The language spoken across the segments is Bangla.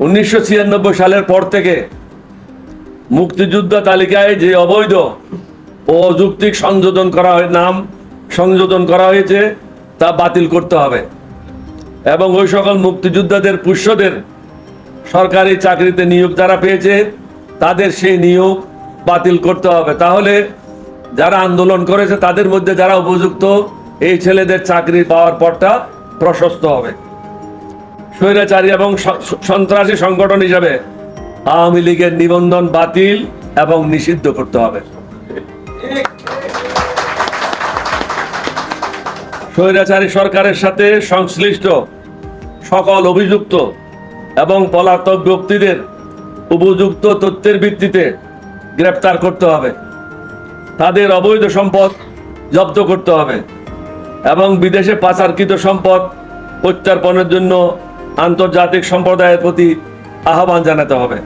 উনিশশো ছিয়ানব্বই সালের পর থেকে মুক্তিযুদ্ধ তালিকায় যে অবৈধ ও অযৌক্তিক সংযোজন করা হয়, নাম সংযোজন করা হয়েছে, তা বাতিল করতে হবে। এবং ওই সকল মুক্তিযোদ্ধাদের, পুষ্যদের সরকারি চাকরিতে নিয়োগ যারা পেয়েছে, তাদের সেই নিয়োগ বাতিল করতে হবে। তাহলে যারা আন্দোলন করেছে, তাদের মধ্যে যারা উপযুক্ত, এই ছেলেদের চাকরি পাওয়ার পরটা প্রশস্ত হবে। স্বৈরাচারী এবং সন্ত্রাসী সংগঠন হিসাবে আওয়ামী লীগের নিবন্ধন বাতিল এবং নিষিদ্ধ করতে হবে। স্বৈরাচারী সরকারের সাথে সংশ্লিষ্ট সকল অভিযুক্ত এবং পলাতক ব্যক্তিদের উপযুক্ত তথ্যের ভিত্তিতে গ্রেপ্তার করতে হবে। তাদের অবৈধ সম্পদ জব্দ করতে হবে এবং বিদেশে পাচারকৃত সম্পদ প্রত্যার্পণের জন্য আন্তর্জাতিক সম্প্রদায়ের প্রতি আহ্বান জানাতে হবে।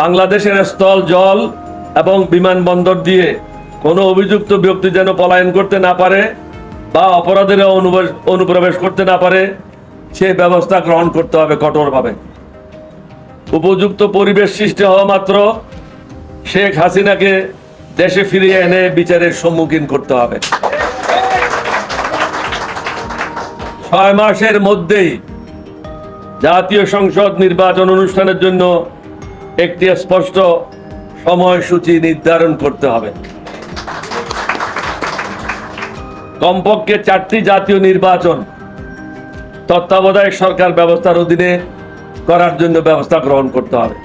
বাংলাদেশের স্থল, জল এবং বিমানবন্দর দিয়ে কোনো অভিযুক্ত ব্যক্তি যেন পলায়ন করতে না পারে বা অপরাধীরা অনুপ্রবেশ করতে না পারে, সে ব্যবস্থা গ্রহণ করতে হবে কঠোরভাবে। উপযুক্ত পরিবেশ সৃষ্টি হওয়া মাত্র শেখ হাসিনাকে দেশে ফিরিয়ে এনে বিচারের সম্মুখীন করতে হবে। ছয় মাসের মধ্যেই জাতীয় সংসদ নির্বাচন অনুষ্ঠানের জন্য একটি স্পষ্ট সময়সূচি নির্ধারণ করতে হবে। কমপক্ষে চারটি জাতীয় নির্বাচন তত্ত্বাবধায়ক সরকার ব্যবস্থার অধীনে করার জন্য ব্যবস্থা গ্রহণ করতে হবে।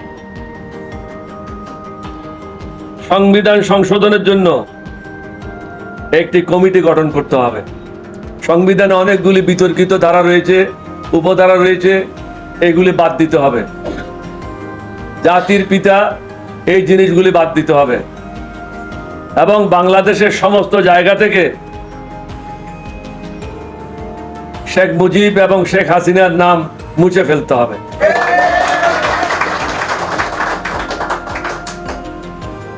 সংবিধান সংশোধনের জন্য একটি কমিটি গঠন করতে হবে। সংবিধানে অনেকগুলি বিতর্কিত ধারা রয়েছে, উপধারা রয়েছে এগুলি বাদ দিতে হবে। জাতির পিতা এই জিনিসগুলি বাদ দিতে হবে। এবং বাংলাদেশের সমস্ত জায়গা থেকে শেখ মুজিব এবং শেখ হাসিনার নাম মুছে ফেলতে হবে।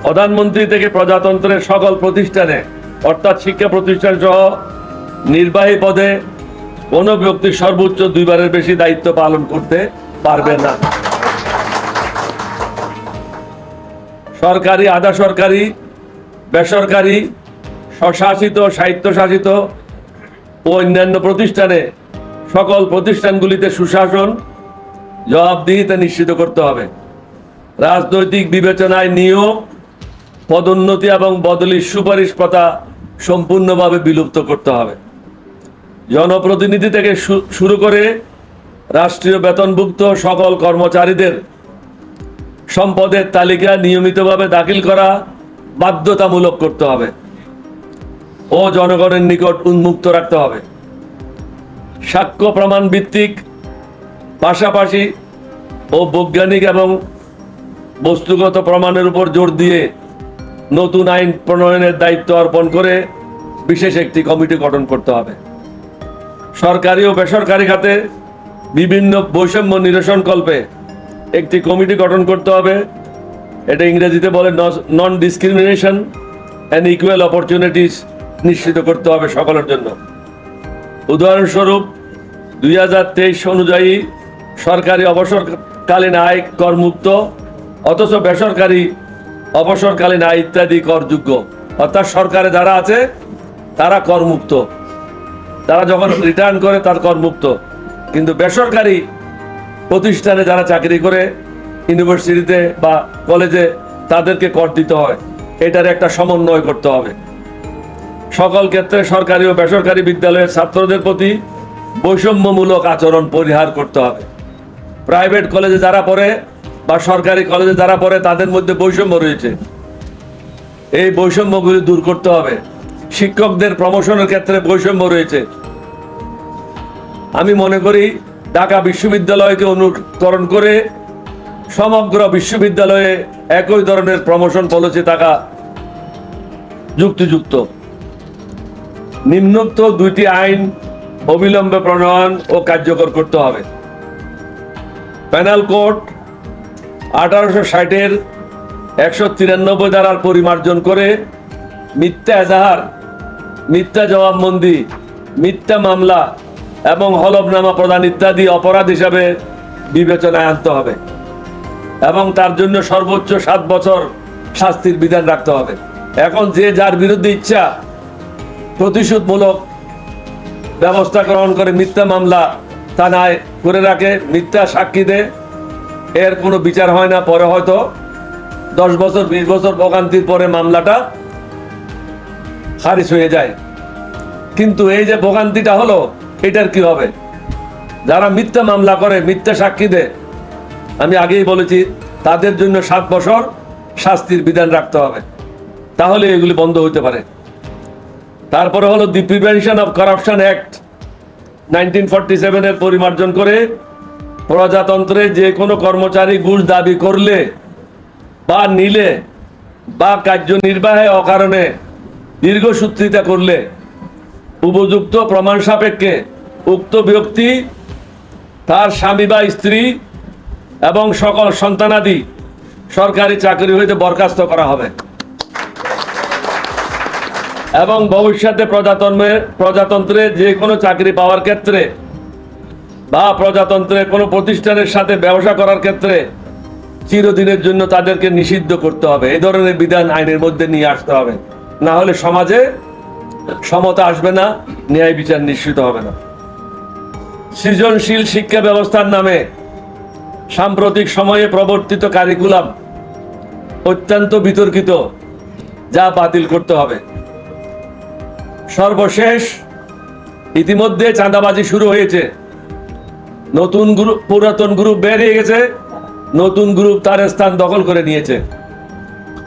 প্রধানমন্ত্রী থেকে প্রজাতন্ত্রের সকল প্রতিষ্ঠানে, অর্থাৎ শিক্ষা প্রতিষ্ঠান সহ নির্বাহী পদে কোনো ব্যক্তি সর্বোচ্চ দুইবারের বেশি দায়িত্ব পালন করতে পারবে না। সরকারি, আধা সরকারি, বেসরকারি, স্বশাসিত, স্বায়ত্তশাসিত ও অন্যান্য প্রতিষ্ঠানে সকল প্রতিষ্ঠানগুলিতে সুশাসন জবাবদিহিতা নিশ্চিত করতে হবে। রাজনৈতিক বিবেচনায় নিয়োগ, পদোন্নতি এবং বদলির সুপারিশ প্রথা সম্পূর্ণভাবে বিলুপ্ত করতে হবে। জনপ্রতিনিধি থেকে শুরু করে রাষ্ট্রীয় বেতনভুক্ত সকল কর্মচারীদের সম্পদের তালিকা নিয়মিতভাবে দাখিল করা বাধ্যতামূলক করতে হবে ও জনগণের নিকট উন্মুক্ত রাখতে হবে। সাক্ষ্য প্রমাণ ভিত্তিক পাশাপাশি ও বৈজ্ঞানিক এবং বস্তুগত প্রমাণের উপর জোর দিয়ে নতুন আইন প্রণয়নের দায়িত্ব অর্পণ করে বিশেষ একটি কমিটি গঠন করতে হবে। সরকারি ও বেসরকারি খাতে বিভিন্ন বৈষম্য নিরসনকল্পে একটি কমিটি গঠন করতে হবে। এটা ইংরেজিতে বলে non discrimination and equal opportunities নিশ্চিত করতে হবে সকলের জন্য। উদাহরণস্বরূপ, দুই হাজার তেইশ অনুযায়ী সরকারি অবসরকালীন আয় করমুক্ত, অথচ বেসরকারি অবসরকালীন আয় ইত্যাদি করযোগ্য। অর্থাৎ সরকারে যারা আছে, তারা করমুক্ত। তারা যখন রিটার্ন করে, তার করমুক্ত কিন্তু বেসরকারি প্রতিষ্ঠানে যারা চাকরি করে ইউনিভার্সিটিতে বা কলেজে তাদেরকে কর দিতে হয়। এটার একটা সমন্বয় করতে হবে। সকল ক্ষেত্রে সরকারি ও বেসরকারি বিদ্যালয়ের ছাত্রদের প্রতি বৈষম্যমূলক আচরণ পরিহার করতে হবে। প্রাইভেট কলেজে যারা পড়ে বা সরকারি কলেজে যারা পড়ে, তাদের মধ্যে বৈষম্য রয়েছে। এই বৈষম্যগুলি দূর করতে হবে। শিক্ষকদের প্রমোশনের ক্ষেত্রে বৈষম্য রয়েছে। আমি মনে করি ঢাকা বিশ্ববিদ্যালয়কে অনুকরণ করে সমগ্র বিশ্ববিদ্যালয়ে একই ধরনের প্রমোশন পলিসি থাকা যুক্তিযুক্ত। নিম্নোক্ত দুইটি আইন অবিলম্বে প্রণয়ন ও কার্যকর করতে হবে। প্যানেল কোড আঠারোশো ষাটের একশো তিরানব্বই ধারার পরিমার্জন করে মিথ্যা এজাহার মিথ্যা জবাববন্দি মিথ্যা মামলা এবং হলফনামা প্রদান ইত্যাদি অপরাধ হিসাবে বিবেচনায় আনতে হবে এবং তার জন্য সর্বোচ্চ সাত বছর শাস্তির বিধান রাখতে হবে। এখন যে যার বিরুদ্ধে ইচ্ছা প্রতিশোধমূলক ব্যবস্থা গ্রহণ করে মিথ্যা মামলা থানায় করে রাখে, মিথ্যা সাক্ষী দেয়, এর কোনো বিচার হয় না। পরে হয়তো দশ বছর, বিশ বছর ভোগান্তির পরে মামলাটা খারিজ হয়ে যায়। কিন্তু এই যে ভোগান্তিটা হলো, এটার কি হবে? যারা মিথ্যা মামলা করে, মিথ্যা সাক্ষী দেয়, আমি আগেই বলেছি, তাদের জন্য সাত বছর শাস্তির বিধান রাখতে হবে। তাহলে এগুলি বন্ধ হতে পারে। তারপরে হলো the prevention of corruption act nineteen forty সেভেনের পরিমার্জন করে প্রজাতন্ত্রে যে কোনো কর্মচারী ঘুষ দাবি করলে বা নিলে বা কার্যনির্বাহে অকারণে দীর্ঘসূত্রিতা করলে উপযুক্ত প্রমাণ সাপেক্ষে উক্ত ব্যক্তি তার স্বামী বা স্ত্রী এবং সকল সন্তানাদি সরকারি চাকরি হইতে বরখাস্ত করা হবে। এবং ভবিষ্যতে প্রজাতন্ত্রের প্রজাতন্ত্রে যে কোনো চাকরি পাওয়ার ক্ষেত্রে বা প্রজাতন্ত্রের কোনো প্রতিষ্ঠানের সাথে ব্যবসা করার ক্ষেত্রে চিরদিনের জন্য তাদেরকে নিষিদ্ধ করতে হবে। এই ধরনের বিধান আইনের মধ্যে নিয়ে আসতে হবে। না হলে সমাজে সমতা আসবে না, ন্যায় বিচার নিশ্চিত হবে না। সৃজনশীল শিক্ষা ব্যবস্থার নামে সাম্প্রতিক সময়ে প্রবর্তিত কারিকুলাম অত্যন্ত বিতর্কিত, যা বাতিল করতে হবে। সর্বশেষ, ইতিমধ্যে চাঁদাবাজি শুরু হয়েছে। নতুন গ্রুপ পুরাতন গ্রুপ বেরিয়ে গেছে, নতুন গ্রুপ তার স্থান দখল করে নিয়েছে।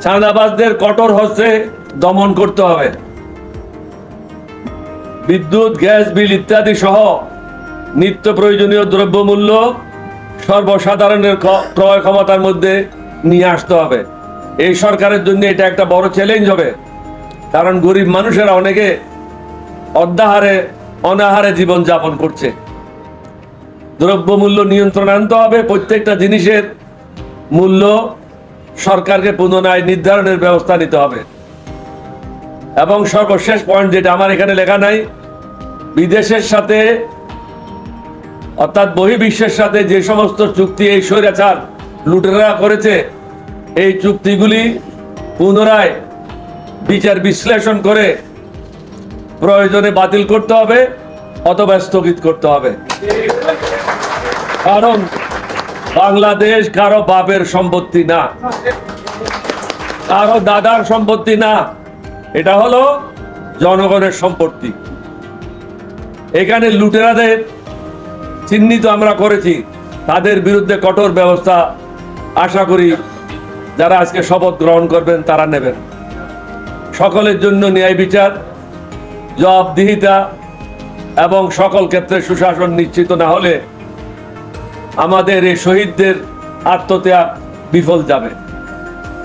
চাঁদাবাজদের কঠোর হস্তে দমন করতে হবে। বিদ্যুৎ, গ্যাস, বিল ইত্যাদি সহ নিত্য প্রয়োজনীয় দ্রব্যমূল্য সর্বসাধারণের ক্রয় ক্ষমতার মধ্যে নিয়ে আসতে হবে। এই সরকারের জন্য এটা একটা বড় চ্যালেঞ্জ হবে। কারণ গরিব মানুষেরা অনেকে অর্ধাহারে, অনাহারে জীবন যাপন করছে। দ্রব্যমূল্য নিয়ন্ত্রণ আনতে হবে। প্রত্যেকটা জিনিসের মূল্য সরকারকে পুনরায় নির্ধারণের ব্যবস্থা নিতে হবে। এবং সর্বশেষ পয়েন্ট যেটা আমার এখানে লেখা নাই, বিদেশের সাথে, অর্থাৎ বহির্বিশ্বের সাথে যে সমস্ত চুক্তি, এই স্বৈরাচার লুটেরা করেছে, এই চুক্তিগুলি পুনরায় বিচার বিশ্লেষণ করে প্রয়োজনে বাতিল করতে হবে অথবা স্থগিত করতে হবে। কারণ বাংলাদেশ কারও বাপের সম্পত্তি না, কারও দাদার সম্পত্তি না। এটা হলো জনগণের সম্পত্তি। এখানে লুটেরাদের চিহ্নিত আমরা করেছি। তাদের বিরুদ্ধে কঠোর ব্যবস্থা আশা করি যারা আজকে শপথ গ্রহণ করবেন তারা নেবেন। সকলের জন্য ন্যায় বিচার, জবাবদিহিতা এবং সকল ক্ষেত্রে সুশাসন নিশ্চিত না হলে আমাদের এই শহীদদের আত্মত্যাগ বিফল যাবে।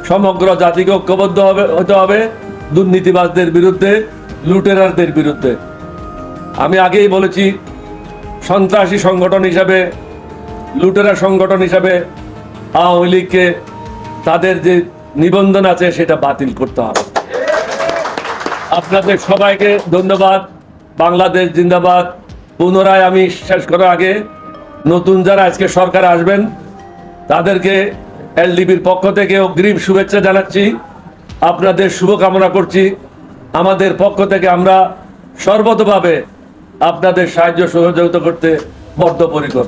সমগ্র জাতিকে ঐক্যবদ্ধ হবে, হতে হবে। দুর্নীতিবাজদের বিরুদ্ধে, লুটেরারদের বিরুদ্ধে। আমি আগেই বলেছি, সন্ত্রাসী সংগঠন হিসাবে, লুটেরা সংগঠন হিসাবে আওয়ামী লীগকে তাদের যে নিবন্ধন আছে সেটা বাতিল করতে হবে। আপনাদের সবাইকে ধন্যবাদ। বাংলাদেশ জিন্দাবাদ। পুনরায় আমি শেষ করার আগে নতুন যারা আজকে সরকার আসবেন, তাদেরকে এলডিবির পক্ষ থেকে অগ্রিম শুভেচ্ছা জানাচ্ছি। আপনাদের শুভকামনা করছি। আমাদের পক্ষ থেকে আমরা সর্বতভাবে আপনাদের সাহায্য সহযোগিতা করতে বদ্ধপরিকর।